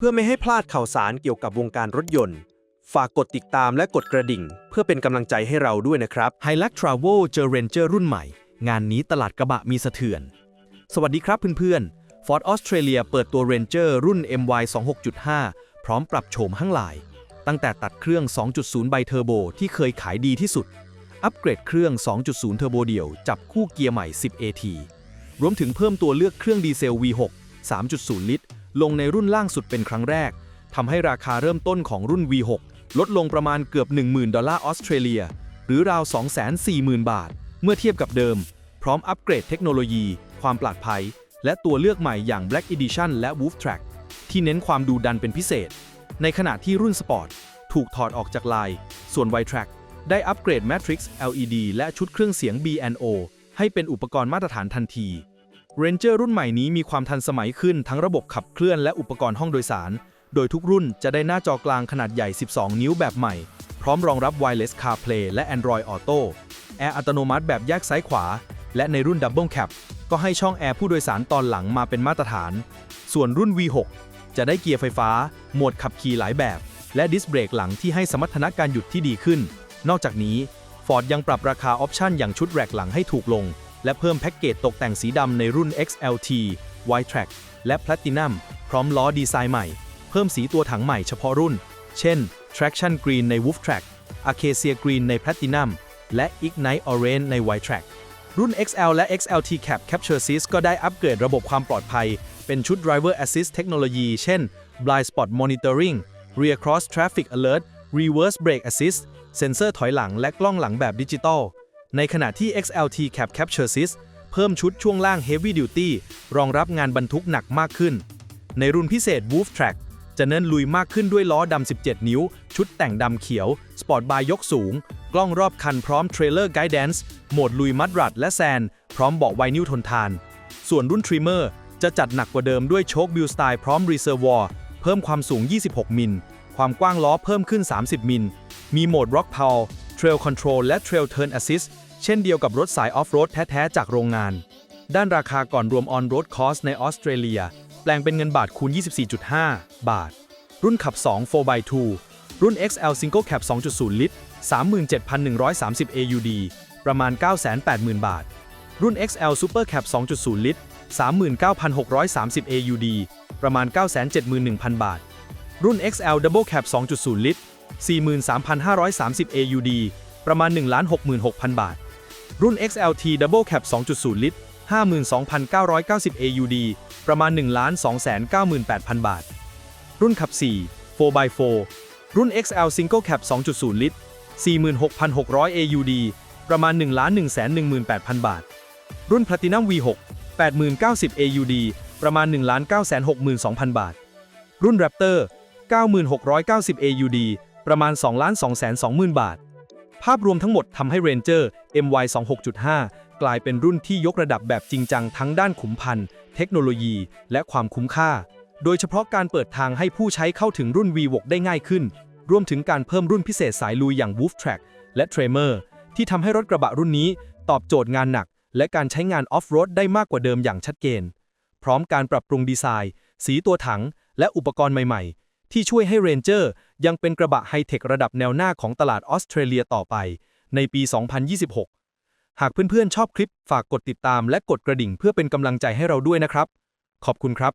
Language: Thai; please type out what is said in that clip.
เพื่อไม่ให้พลาดข่าวสารเกี่ยวกับวงการรถยนต์ ฝากกดติดตามและกดกระดิ่ง เพื่อเป็นกำลังใจให้เราด้วยนะครับ h i l u x Travel เจอ Ranger รุ่นใหม่ งานนี้ตลาดกระบะมีสะเทือน สวัสดีครับเพื่อนๆ Ford Australia เปิดตัว Ranger รุ่น MY 26.5 พร้อมปรับโฉมข้างหลาย ตั้งแต่ตัดเครื่อง 2.0 ไบเทอร์โบที่เคยขายดีที่สุด อัปเกรดเครื่อง 2.0 เทอร์โบเดี่ยว จับคู่เกียร์ใหม่ 10 AT รวมถึงเพิ่มตัวเลือกเครื่องดีเซล V6 3.0 ลิตร ลงในรุ่นล่างสุดเป็นครั้งแรกทำให้ราคาเริ่มต้นของรุ่น V6 ลดลงประมาณเกือบ 10,000 ดอลลาร์ออสเตรเลีย หรือราว 240,000 บาท เมื่อเทียบกับเดิม พร้อมอัปเกรดเทคโนโลยี ความปลอดภัย และตัวเลือกใหม่อย่าง Black Edition และ Wolf Track ที่เน้นความดูดันเป็นพิเศษ ในขณะที่รุ่นสปอร์ตถูกถอดออกจากลาย ส่วน Y Track ได้อัปเกรด Matrix LED และชุดเครื่องเสียง B&O ให้เป็นอุปกรณ์มาตรฐานทันที Ranger รุ่นใหม่นี้มีความทันสมัยขึ้นทั้งระบบขับเคลื่อนและอุปกรณ์ห้องโดยสาร โดยทุกรุ่นจะได้หน้าจอกลางขนาดใหญ่ 12 นิ้วแบบใหม่ พร้อมรองรับ Wireless CarPlay และ Android Auto แอร์อัตโนมัติแบบแยกซ้ายขวา และในรุ่น Double Cab ก็ให้ช่องแอร์ผู้โดยสารตอนหลังมาเป็นมาตรฐาน ส่วนรุ่น V6 จะได้เกียร์ไฟฟ้า โหมดขับขี่หลายแบบ และดิสเบรกหลังที่ให้สมรรถนะการหยุดที่ดีขึ้น นอกจากนี้ Ford ยังปรับราคาออปชั่นอย่างชุดแรกหลังให้ถูกลง และเพิ่มแพ็กเกจตกแต่งสีดำในรุ่น XLT White Track และ Platinum พร้อมล้อดีไซน์ใหม่ เพิ่มสีตัวถังใหม่เฉพาะรุ่น เช่น Traction Green ใน Wolf Track Acacia Green ใน Platinum และ Ignite Orange ใน White Track รุ่น XL และ XLT Cab Capture Assist ก็ได้อัปเกรดระบบความปลอดภัย เป็นชุด Driver Assist เทคโนโลยีเช่น Blind Spot Monitoring Rear Cross Traffic Alert Reverse Brake Assist เซ็นเซอร์ถอยหลังและกล้องหลังแบบดิจิตอล ในขณะที่ XLT Cab Capture Assist เพิ่มชุดช่วงล่าง Heavy Duty รองรับงานบรรทุกหนักมากขึ้น ในรุ่นพิเศษ Wolf Track จะเน้นลุยมากขึ้นด้วยล้อดำ 17 นิ้ว ชุดแต่งดำเขียว สปอร์ตบาร์ยกสูง กล้องรอบคันพร้อมเทรลเลอร์ไกด์แดนซ์โหมดลุยมัดรัดและแซน พร้อมเบาะไวนิวทนทาน ส่วนรุ่น Trimmer จะจัดหนักกว่าเดิมด้วยโชคบิลสไตล์พร้อมรีเซอร์วอร์เพิ่มความสูง 26 มิล ความกว้างล้อเพิ่มขึ้น 30 มิล มีโหมด Rock Power Trail Control และ Trail Turn Assist เช่นเดียวกับรถสายออฟโรดแท้ ๆ จากโรงงาน ด้านราคาก่อนรวม On-Road Cost ในออสเตรเลีย แปลงเป็นเงินบาทคูณ 24.5 บาท รุ่นขับ 2 4x2 รุ่น XL Single Cab 2.0 ลิตร 37,130 AUD ประมาณ 980,000 บาท รุ่น XL Super Cab 2.0 ลิตร 39,630 AUD ประมาณ 971,000 บาท รุ่น XL Double Cab 2.0 ลิตร 43,530 AUD ประมาณ 1,66,000 บาท รุ่น XLT Double Cab 2.0 ลิตร 52,990 AUD ประมาณ 1,298,000 บาท รุ่นขับ 4 4x4 รุ่น XL Single Cab 2.0 ลิตร 46,600 AUD ประมาณ 1,118,000 บาท รุ่น Platinum V6 80,090 AUD ประมาณ 1,962,000 บาท รุ่น Raptor 9,690 AUD ประมาณ 2,220,000 บาท ภาพรวมทั้งหมดทำให้ Ranger MY 26.5 กลายเป็นรุ่นที่ยกระดับแบบจริงจังทั้งด้านขุมพันธ์เทคโนโลยี และความคุ้มค่า โดยเฉพาะการเปิดทางให้ผู้ใช้เข้าถึงรุ่น V6 ได้ง่ายขึ้น รวมถึงการเพิ่มรุ่นพิเศษสายลุยอย่าง Wolf Track และ Tremor ที่ทำให้รถกระบะรุ่นนี้ตอบโจทย์งานหนัก และการใช้งานออฟโรดได้มากกว่าเดิมอย่างชัดเจน พร้อมการปรับปรุงดีไซน์ สีตัวถัง และอุปกรณ์ใหม่ ๆ ที่ช่วยให้เรนเจอร์ยังเป็นกระบะไฮเทคระดับแนวหน้าของตลาดออสเตรเลียต่อไป ในปี 2026 หากเพื่อนๆชอบคลิปฝากกดติดตามและกดกระดิ่งเพื่อเป็นกำลังใจให้เราด้วยนะครับ ขอบคุณครับ